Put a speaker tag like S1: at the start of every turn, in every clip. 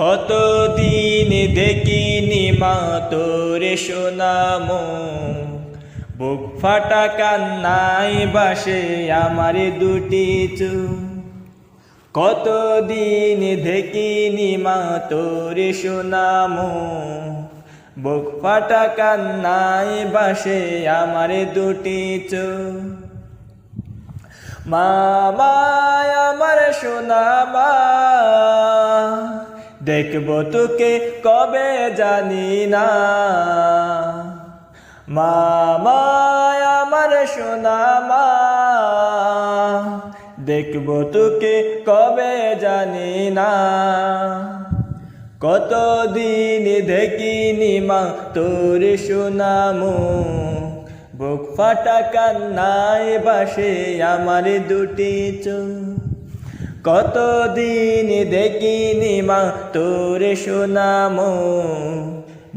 S1: কতদিন দেখিনি মা তোরে শোনামো। বুক ফাটা কান্নাই বাসে আমার দুটি চোখ কতদিন দেখিনি মা তোরে শোনামো। বুক ফাটা কান্নাই বাসে আমার দুটি চু মামায় আমার সোনামা দেখব তোকে কবে জানি না। মামায় আমার সোনামা দেখব তোকে কবে জানি না। কতদিন দেখিনি মা, তোর সোনামো বুক ফাটা কান্নায় বাসে আমার দুটি চোখ। কতদিন দেখিনি মা, তোর সোনামো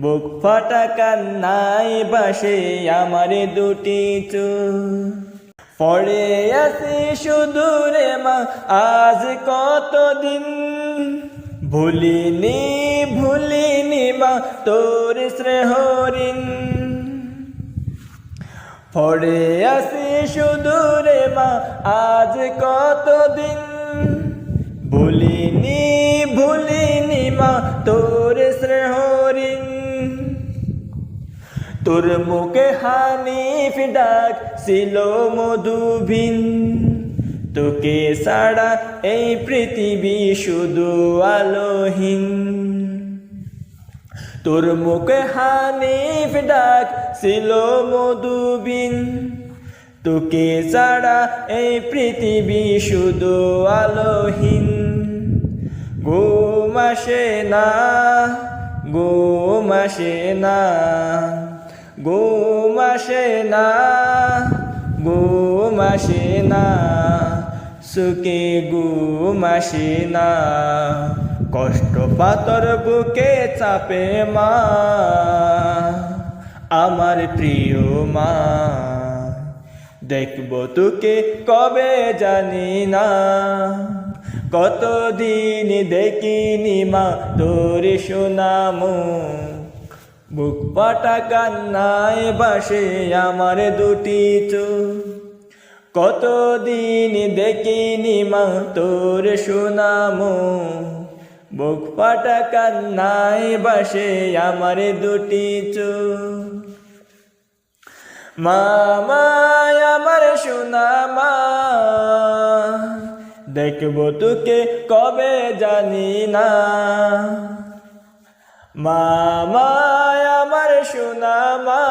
S1: বুক ফাটা কান্নায় বাসে আমার দুটি চোখ পড়ে আসি সুদূরে মা, আজ কতদিন? ভুলিনি ভুলিনি মা, তোর শ্রেহরিন পড়ে আসি সুদূরে মা, আজ কতদিন? ভুলিনি ভুলিনি মা, তোর শ্রেহরিন তোর মুখে হানিফ ডাক ছিল মধুবিন তোকে সাড়া এই পৃথিবী শুধু আলোহীন। তোর মুখে হানিফ ডাক ছিল মধুবিন তোকে ছাড়া এই পৃথিবী শুধু আলোহীন। ঘুম আসে না ঘুম আসে না ঘুম আসে না ঘুম আসে না, সুখে ঘুম আসে না। কষ্ট পাতর বুকে চাপে মা, আমার প্রিয় মা। দেখব তোকে কবে জানি না। কতদিন দেখিনি মা, তোর সোনামো বুক পাটা কান্নায় বাসে আমার দুটি চোখ। কতদিন দেখিনি মা, তোর সোনামো বুক পাটা কান্নায় বাসে আমার দুটি চোখ। মামায় আমার সোনামা। দেখব তোকে কবে জানি না। মামায় আমার সোনামা।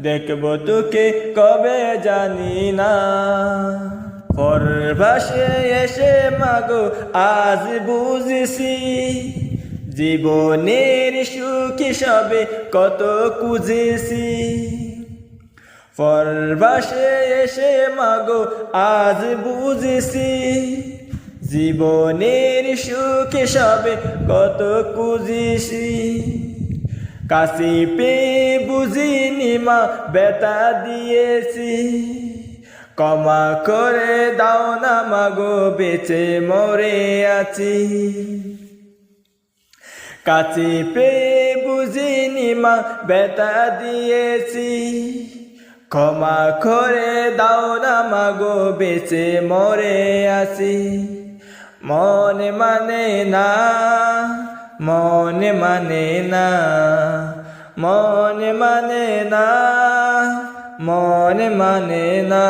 S1: দেখব তোকে কবে জানি না। পরবাসে এসে মাগো, আজ বুঝেছি। জীবনের সুখী সবে কত খুঁজেছি। পরবাসে এসে মাগো, আজ বুঝেছি জীবনের সুখে সবে কত খুঁজেছি। কাশি পে বুঝিনি মা বেতা দিয়েছি। ক্ষমা করে দাও না মাগো, বেঁচে মরে আছি। কাছে পেয়ে বুঝিনি মা বেতা দিয়েছি। ক্ষমা করে দাও না মাগো বেঁচে মরে আসি মনে মানে না, মনে মানে না, মনে মানে না, মনে মানে না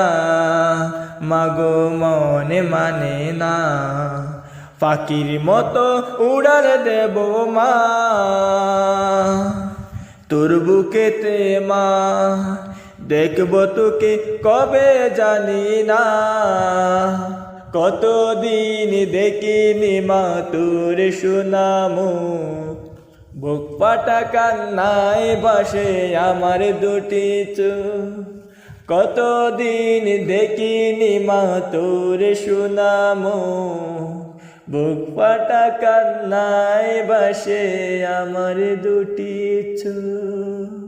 S1: মাগো মনে মানে না। পাখির মতো উড়ার দেব মা। তোর বুকেতে মা, দেখব তোকে কবে জানি না। কতদিন দেখিনি মা তোর সুনামু। বুক পাটা কান্নায় বাসে আমার দুটি চোখ কতদিন দেখিনি মা তোর সুনামো। বুক ফাটা কান্নায় বাসে আমার দুটি চোখ